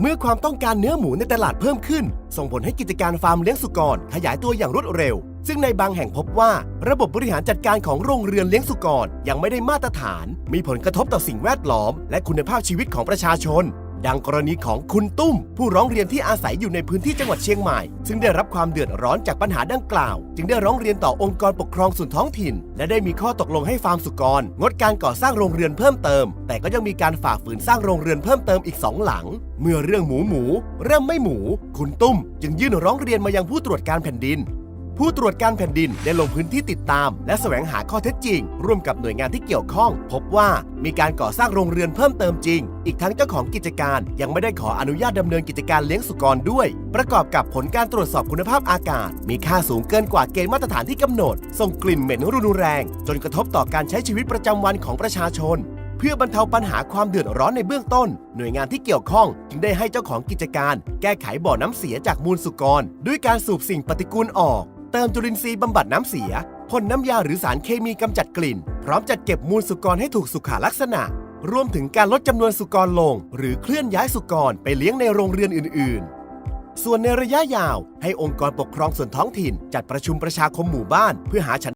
เมื่อความต้องการเนื้อหมูในตลาดเพิ่มขึ้น ส่งผลให้กิจการฟาร์มเลี้ยงสุกร ขยายตัวอย่างรวดเร็ว ซึ่งในบางแห่งพบว่า ระบบบริหารจัดการของโรงเรือนเลี้ยงสุกรยังไม่ได้มาตรฐาน มีผลกระทบต่อสิ่งแวดล้อม และคุณภาพชีวิตของประชาชน ดังกรณีของคุณตุ้ม ผู้ร้องเรียนที่อาศัยอยู่ในพื้นที่จังหวัดเชียงใหม่ ซึ่งได้รับความเดือดร้อนจากปัญหาดังกล่าว จึงได้ร้องเรียนต่อองค์กรปกครองส่วนท้องถิ่น และได้มีข้อตกลงให้ฟาร์มสุกร งดการก่อสร้างโรงเรือนเพิ่มเติม แต่ก็ยังมีการฝ่าฝืนสร้างโรงเรือนเพิ่มเติมอีกสองหลัง เมื่อเรื่องหมูหมู เริ่มไม่หมู คุณตุ้ม จึงยื่นร้องเรียนมายังผู้ตรวจการแผ่นดิน ผู้ตรวจการแผ่นดินได้ลงพื้นที่ติดตาม และแสวงหาข้อเท็จจริง ร่วมกับหน่วยงานที่เกี่ยวข้อง พบว่ามีการก่อสร้างโรงเรือนเพิ่มเติมจริง อีกทั้งเจ้าของกิจการยังไม่ได้ขออนุญาตดำเนินกิจการเลี้ยงสุกรด้วย ประกอบกับผลการตรวจสอบคุณภาพอากาศ มีค่าสูงเกินกว่าเกณฑ์มาตรฐานที่กำหนด ส่งกลิ่นเหม็นรุนแรง จนกระทบต่อการใช้ชีวิตประจำวันของประชาชนเพื่อบรรเทาปัญหาความเดือดร้อนในเบื้องต้น หน่วยงานที่เกี่ยวข้องจึงได้ให้เจ้าของกิจการ แก้ไขบ่อน้ำเสียจากมูลสุกร ด้วยการสูบสิ่งปฏิกูลออก เติมจุลินทรีย์บำบัดน้ำเสียพ่นน้ำยาหรือสารเคมีกำจัดกลิ่น พร้อมจัดเก็บมูลสุกรให้ถูกสุขลักษณะ รวมถึงการลดจำนวนสุกรลง หรือเคลื่อนย้ายสุกรไปเลี้ยงในโรงเรือนอื่น ๆ ส่วนในระยะยาว ให้องค์กรปกครองส่วนท้องถิ่น จัดประชุมประชาคมหมู่บ้านเพื่อหาฉัน